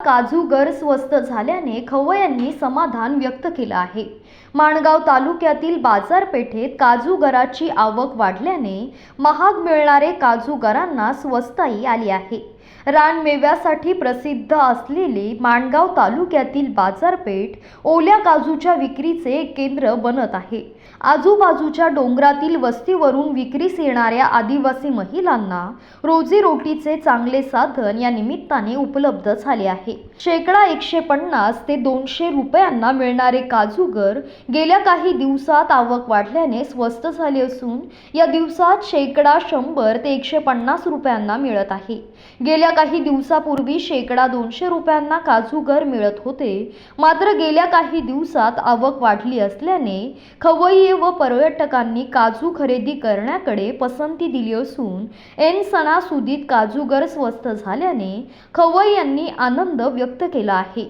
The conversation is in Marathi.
काजूगर स्वस्त झाल्याने खवय्यांनी समाधान व्यक्त केलं आहे. माणगाव तालुक्यातील बाजारपेठेत काजूगराची आवक वाढल्याने महाग मिळणारे काजूगरांना स्वस्ताई आली आहे. रानमेव्यासाठी प्रसिद्ध असलेली माणगाव तालुक्यातील बाजारपेठ ओल्या काजूच्या विक्रीचे केंद्र बनत आहे. आजूबाजूच्या डोंगरातील वस्तीवरून विक्रीस येणाऱ्या आदिवासी महिलांना रोजीरोटीचे चांगले साधन या निमित्ताने उपलब्ध झाले आहे. शेकडा एकशे पन्नास ते दोनशे रुपयांना मिळणारे काजूगर गेल्या काही दिवसात आवक वाढल्याने स्वस्त झाले असून या दिवसात शेकडा शंभर ते एकशे पन्नास रुपयांना मिळत आहे. गेल्या काही दिवसापूर्वी शेकडा दोनशे रुपयांना काजूगर मिळत होते. मात्र गेल्या काही दिवसात आवक वाढली असल्याने खवय्ये व पर्यटकांनी काजू खरेदी करण्याकडे पसंती दिली असून एन सणासुदीत काजूगर स्वस्त झाल्याने खवय्यांनी आनंद व्यक्त केला आहे.